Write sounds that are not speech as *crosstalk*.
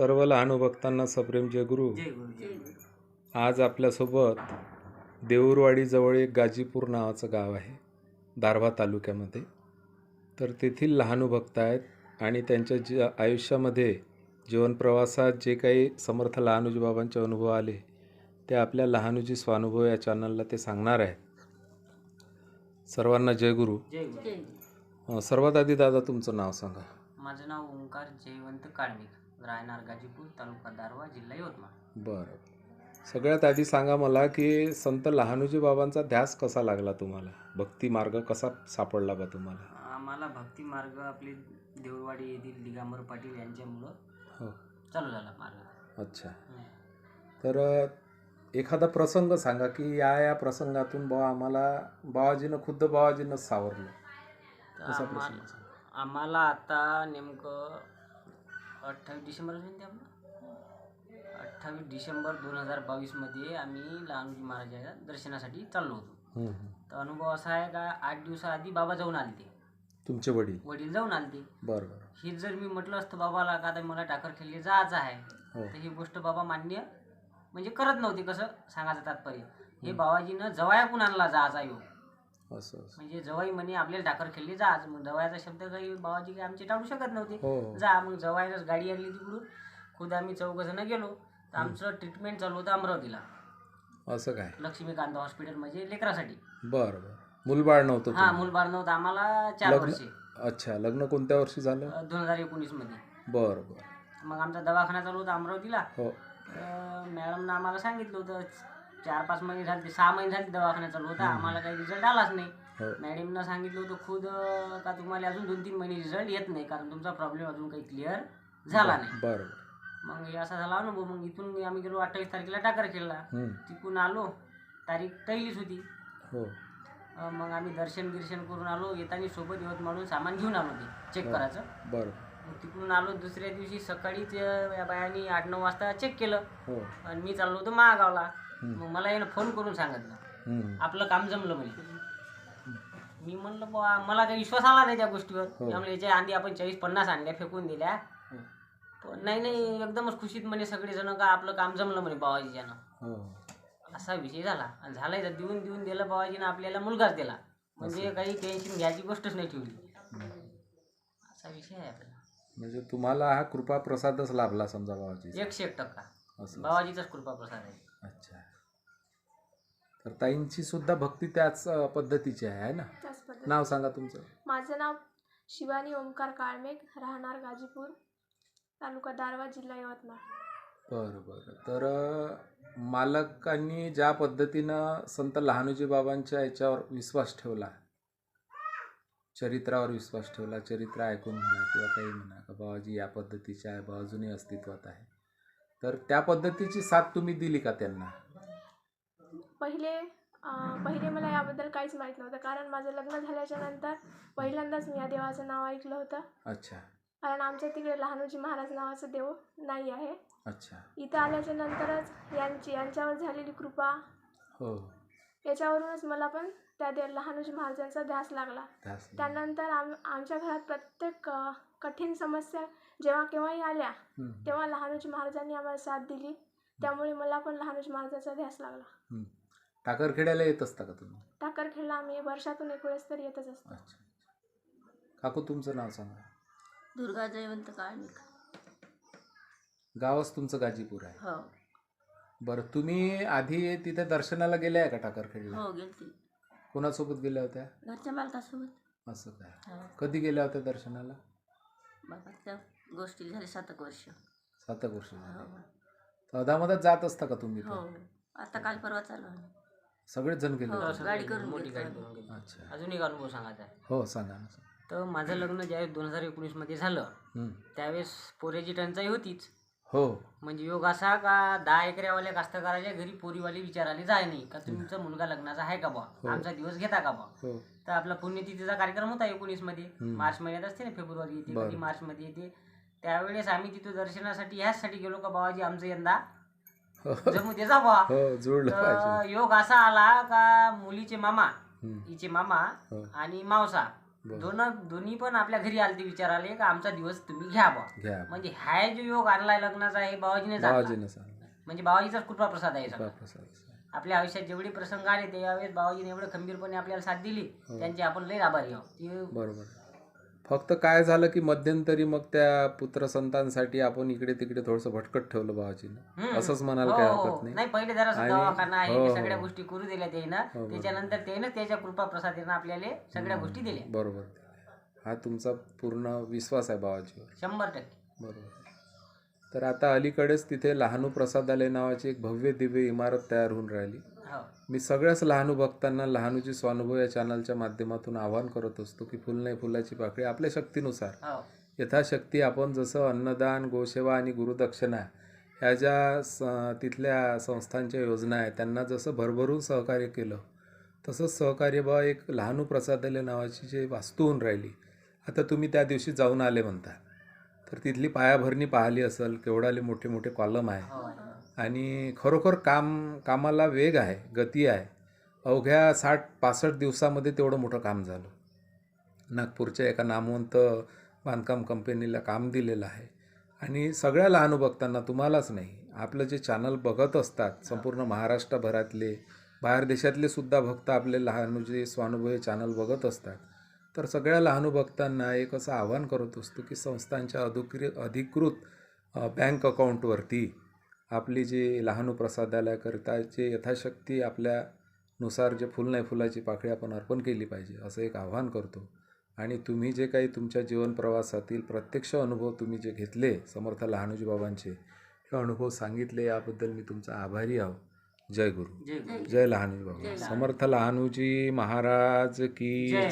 लहानुभक्तांना सप्रेम जय गुरु. जय गुरु आज आपल्यासोबत देऊरवाडीजवळ एक गाजीपूर नावाचं गाव आहे दारव्हा तालुक्यामध्ये. तर तेथील लहानुभक्त आहेत आणि त्यांच्या जी आयुष्यामध्ये जीवनप्रवासात जे काही समर्थ लहानुजी बाबांचे अनुभव आले ते आपल्या लहानुजी स्वानुभव या चॅनलला ते सांगणार आहेत. सर्वांना जय गुरु. जय गुरु. अं, सर्वात आधी दादा तुमचं नाव सांगा. माझं नाव ओंकार जयवंत काळमिक. राहणार गाजीपूर तालुका दारवा जिल्हा यवतमाळ. बरं. सगळ्यात आधी सांगा मला की संत लहानुजी बाबांचा ध्यास कसा लागला तुम्हाला? भक्ती मार्ग कसा सापडला बा तुम्हाला? आम्हाला भक्ती मार्ग आपले देऊळवाडी येथील दिगांबर पाटील यांच्यामुळं हो. चालू झाला मार्ग. अच्छा. तर एखादा प्रसंग सांगा की या या प्रसंगातून बाबा आम्हाला बाबाजीनं खुद्द बाबाजीनं सावरलं. तर असा आम्हा- प्रसंग? सांगा आम्हाला आता नेमकं अठ्ठावीस डिसेंबर असेल ते आपलं अठ्ठावीस डिसेंबर दोन हजार बावीसमध्ये आम्ही लहानजी महाराजाच्या दर्शनासाठी चाललो होतो. तर अनुभव असा आहे का आठ दिवसाआधी बाबा जाऊन आले ते तुमचे वडील? वडील जाऊन आले ते बरं. हे जर मी म्हटलं असतं बाबाला का आता मला टाकर खेळले जायचं आहे? हो. तर ही गोष्ट बाबा मान्य म्हणजे करत नव्हते कसं सांगायचं तात्पर्य? हे बाबाजीनं जवायाकून आणला जायचा योग असं असं. म्हणजे जवाई म्हणे आपल्याला टाकर खेळली जाच मग जवायाचा शब्द काही बाबाजी काही आमचे टाळू शकत नव्हते. हो. जा मग जवायलाच गाडी आणली तिकडून. खुद आम्ही चौघजणं गेलो. तर आमचं ट्रीटमेंट चालू होतं अमरावतीला. असं काय? लक्ष्मीकांत हॉस्पिटल म्हणजे लेकरासाठी. बरं बरं. मुलबाळ नव्हतं हा तुम्ही? मूलबाळ नव्हतं. आम्हाला चार लग्न- वर्षे. अच्छा लग्न कोणत्या वर्षी झालं? दोन हजार एकोणीसमध्ये. बरं बरं. मग आमचा दवाखाना चालू होता अमरावतीला. हो. मॅडमनं आम्हाला सांगितलं होतं चार पाच महिने झाले ते सहा महिने झाले दवाखाना चालू होता. आम्हाला काही रिझल्ट आलाच नाही. हो. मॅडमनं सांगितलं होतं खुद अं, का तुम्हाला अजून दोन तीन महिने रिझल्ट येत नाही कारण तुमचा प्रॉब्लेम अजून काही क्लिअर झाला नाही. बरं बरं मग हे असा झाला अनुभव. मग इथून आम्ही गेलो अठ्ठावीस तारखेला टाकर खेळला हं, तिकून आलो. तारीख पहिलीच होती. हो. अं, मग आम्ही दर्शन गिर्शन करून आलो. येताना सोबत यवत म्हणून सामान घेऊन आलो ते चेक करायचं. बरं. मग तिकडून आलो. दुसऱ्या दिवशी सकाळीच अं, या बायांनी आठ नऊ वाजता चेक केलं. हो. आणि मी चाललो होतो महागावला. हं. मग मला यानं फोन करून सांगितलं. हं, आपलं काम जमलं म्हणजे मी म्हणलं बा मला काही विश्वास आला नाही त्या गोष्टीवर. हो. त्यामुळे याच्या आधी आपण चाळीस पन्नास आणल्या फेकून दिल्या. हो. पण नाही नाही एकदमच खुशीत म्हणे सगळेजण का आपलं काम जमलं म्हणे बाबाजीच्यानं हो. असा विषय झाला. आणि झालाय तर देऊन देऊन दिलं बाबाजीनं आपल्याला मुलगाच दिला. म्हणजे काही टेन्शन घ्यायची गोष्टच नाही ठेवली. असा विषय आहे आपला. म्हणजे तुम्हाला हा कृपा प्रसादच लाभला समजा बाबाजी एकशे एक टक्का. बाबाजीचाच कृपा प्रसाद आहे. अच्छा. तर ताईंची सुद्धा भक्ती त्याच अ, पद्धतीची आहे ना? त्याच नाव सांगा तुमचं. माझं नाव शिवानी ओमकार काळमेघ राहणार गाजीपूर तालुका दारवा जिल्हा यवतमाळ. बरं बरं. तर अ, मालकांनी ज्या पद्धतीनं संत लहानोजी बाबांच्या याच्यावर विश्वास ठेवला चरित्रावर विश्वास ठेवला चरित्र ऐकून म्हणा किंवा काही म्हणा का बाबाजी या पद्धतीचे आहे बा अजूनही अस्तित्वात आहे तर त्या पद्धतीची साथ तुम्ही दिली का त्यांना? पहिले पहिले मला याबद्दल काहीच माहीत नव्हतं. कारण माझं लग्न झाल्याच्यानंतर पहिल्यांदाच मी या देवाचं नाव ऐकलं होतं. अच्छा. कारण आमच्या तिकडे लहानोजी महाराज नावाचं देव नाही आहे. अच्छा. इथं आल्याच्या नंतरच यांची यांच्यावर झालेली कृपा हो. याच्यावरूनच मला पण त्या दे लहानोजी महाराजांचा ध्यास लागला. त्यानंतर आम आमच्या घरात प्रत्येक कठीण समस्या जेव्हा केव्हाही आल्या तेव्हा लहानोजी महाराजांनी आम्हाला साथ दिली. त्यामुळे मला पण लहानोजी महाराजांचा ध्यास लागला. टाकरखेड्याला येत असता का तुम्ही? टाकरखेडला आम्ही वर्षातून एक वेळेस तरी येतच असतो. अच्छा काकू तुमचं नाव सांगा. दुर्गा जयवंत काळमिक. गावच तुमचं गाजीपूर आहे. हो. बरं तुम्ही आधी तिथे दर्शनाला गेले आहे का टाकरखेडला हो गेलती. कोणासोबत गेल्या होत्या? घरच्या मालकासोबत असं काय? हो. कधी गेल्या होत्या दर्शनाला? बाबा त्या गोष्टी झाली सात एक वर्ष. सात वर्ष झाली. हो. तर अदामधात जात असता का तुम्ही हो? आता काल परवा चालू आहे सगळेच जण गेले हो. होते? गाडी करून मोठी गेलो गाडी. करून गेलो अच्छा अजून एक अनुभव सांगायचा आहे हो सांगा ना तर माझं लग्न ज्यावेळेस दोन हजार एकोणीसमध्ये झालं हम्म. त्यावेळेस पोऱ्याची टंचाई होतीच हो म्हणजे योग असा का दहा एकऱ्यावाल्या कास्तकाराच्या घरी पोरीवाली विचारायला जाय नाही का तुमचा मुलगा लग्नाचा आहे का बा हो. आमचा दिवस घेता का बा हो तर आपला पुण्यतिथीचा कार्यक्रम होता एकोणीसमध्ये हम्म. मार्च महिन्यात असते ना फेब्रुवारी येते बरं. कधी मार्च मध्ये येते त्यावेळेस आम्ही तिथं दर्शनासाठी ह्याचसाठी गेलो का बाबाजी आमचं यंदा *laughs* जमू दे जा बा हो जुळलं तर पाहिजे योग असा आला का मुलीचे मामा हम्म. हिचे मामा हो आणि मावसा बरं. दोन दोन्ही पण आपल्या घरी आले ते विचार आले का आमचा दिवस तुम्ही घ्या बा घ्या म्हणजे हा जो योग आणलाय लग्नाचा हे बाबाजीने आणला. बाबाजीनं सांगितलं म्हणजे बाबाजीचा कृपा प्रसाद आहे सगळा. आपल्या आयुष्यात जेवढे प्रसंग आले ते यावेळेस बाबाजीने एवढं खंबीरपणे आपल्याला साथ दिली हो. त्यांचे आपण लय आभारी आहोत ते बरोबर फक्त काय झालं की मध्यंतरी मग त्या पुत्रसंतांसाठी आपण इकडे तिकडे थोडंसं भटकत ठेवलं हम्म. असंच म्हणायला हो, काही हो. हरकत नाही. नाही पहिले जरा दवाखाना आहे हो, हे हो. सगळ्या गोष्टी करू दिल्या त्यानं हो. त्याच्यानंतर त्यानं त्याच्या कृपा प्रसादीनं आपल्याला सगळ्या गोष्टी दिल्या. बरोबर. हा तुमचा पूर्ण विश्वास आहे बाबाजीवर शंभर टक्के. बरोबर. तर आता अलीकडेच तिथे लहानू प्रसादालय नावाची एक भव्य दिव्य इमारत तयार होऊन राहिली. हो मी सगळ्याच लहानू भक्तांना लहानूची स्वानुभव या चॅनलच्या माध्यमातून आवाहन करत असतो की फुल नाही फुलाची पाकळी आपल्या शक्तीनुसार. यथाशक्ती आपण जसं अन्नदान गोसेवा आणि गुरुदक्षिणा ह्या ज्या स तिथल्या संस्थांच्या योजना आहेत त्यांना जसं भरभरून सहकार्य केलं तसंच सहकार्य बा एक लहानू प्रसादालय नावाची जे वास्तू होऊन राहिली. आता तुम्ही त्या दिवशी जाऊन आले म्हणता. तर तिथली पायाभरणी पाहिली असेल केवढाले मोठे मोठे कॉलम आहे. आणि खरोखर काम कामाला वेग आहे गती आहे. अवघ्या साठ पासष्ट दिवसामध्ये तेवढं मोठं काम झालं. नागपूरच्या एका नामवंत बांधकाम कंपनीला काम दिलेलं आहे. आणि सगळ्या लहान भक्तांना तुम्हालाच नाही आपलं जे चॅनल बघत असतात संपूर्ण महाराष्ट्रभरातले बाहेर देशातले सुद्धा भक्त आपले लहान जे स्वानुभव हे चॅनल बघत असतात. तर सगळ्या लहान भक्तांना एक असं आवाहन करत असतो की संस्थांच्या अधिकृत अधिकृत बँक अकाउंटवरती आपली जी लहानू प्रसादालयाकरिताचे यथाशक्ती आपल्यानुसार जे फुल नाही फुलाची पाकळी आपण अर्पण केली पाहिजे असं एक आव्हान करतो. आणि तुम्ही जे काही तुमच्या जीवन प्रवासातील प्रत्यक्ष अनुभव तुम्ही जे घेतले समर्थ लहानूजी बाबांचे हे अनुभव सांगितले याबद्दल मी तुमचा आभारी आहो. जय गुरु. जय लहानूजी बाबा. समर्थ लहानूजी महाराज की. जय.